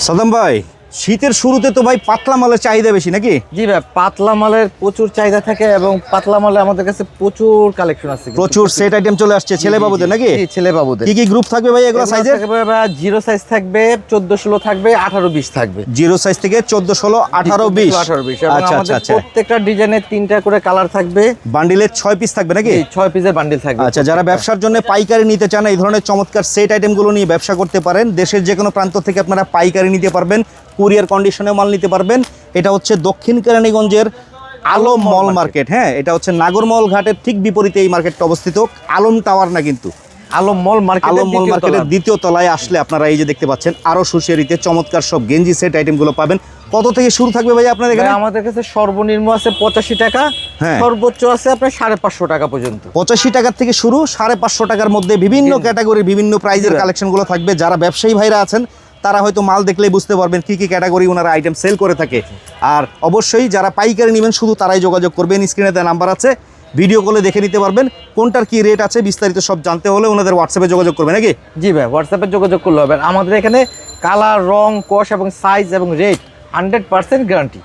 সাদাম ভাই শীতের শুরুতে তো ভাই পাতলা মালের চাহিদা বেশি নাকি? জি ভাই পাতলা মালের প্রচুর চাহিদা থাকে এবং পাতলা মালে আমাদের কাছে প্রচুর কালেকশন আছে প্রচুর সেট আইটেম চলে আসছে ছেলে বাবুদের নাকি? ছেলে বাবুদের। কি কি গ্রুপ থাকবে ভাই এগুলো সাইজের জিরো সাইজ থাকবে চোদ্দ ষোলো থাকবে আঠারো বিশ থাকবে। জিরো সাইজ থেকে চোদ্দ ষোলো আঠারো বিশ। আঠারো বিশ। এবং আচ্ছা আচ্ছা আমাদের প্রত্যেকটা ডিজাইনের তিনটা করে কালার থাকবে। বান্ডিলের ছয় পিস থাকবে নাকি? এই ছয় পিসের বান্ডিল থাকবে। আচ্ছা যারা ব্যবসার জন্য পাইকারি নিতে চান এই ধরনের চমৎকার সেট আইটেমগুলো নিয়ে ব্যবসা করতে পারেন। দেশের যে কোনো প্রান্ত থেকে আপনারা পাইকারি নিতে পারবেন। কুরিয়ার কন্ডিশনে মাল নিতে পারবেন। এটা হচ্ছে দক্ষিণ কেরানীগঞ্জের আলম মল মার্কেট। হ্যাঁ? এটা হচ্ছে নাগরমল ঘাটের ঠিক বিপরীতে এই মার্কেটটা অবস্থিত। আলম টাওয়ার না কিন্তু। Alam mall market Alam mall মার্কেটের দ্বিতীয় তলায় আসলে আপনারা এই যে দেখতে পাচ্ছেন আরও সুশেরিতে চমৎকার সব গেঞ্জি সেট আইটেমগুলো পাবেন। কত থেকে শুরু থাকবে ভাই আপনাদের এখানে? আমাদের কাছে সর্বনিম্ন আছে পঁচাশি টাকা হ্যাঁ। সর্বোচ্চ আছে আপনার সাড়ে পাঁচশো টাকা পর্যন্ত। পঁচাশি টাকার থেকে শুরু সাড়ে পাঁচশো টাকার মধ্যে বিভিন্ন ক্যাটাগরির বিভিন্ন প্রাইজের। কালেকশনগুলো থাকবে। যারা ব্যবসায়ী ভাইরা আছেন তারা হয়তো মাল দেখলেই বুঝতে পারবেন কী কী ক্যাটাগরি ওনারা আইটেম সেল করে থাকে। আর অবশ্যই যারা পাইকারি নেবেন, শুধু তারাই যোগাযোগ করবেন। স্ক্রিনে দেওয়া নাম্বার আছে। ভিডিও কলে দেখে নিতে পারবেন কোনটার কি রেট আছে, বিস্তারিত সব জানতে হলে ওনাদের হোয়াটসঅ্যাপে যোগাযোগ করবেন, নাকি? জি ভাই হোয়াটসঅ্যাপে যোগাযোগ করলে হবে। আমাদের এখানে কালার রং কস এবং সাইজ এবং রেট হান্ড্রেড পার্সেন্ট গ্যারান্টি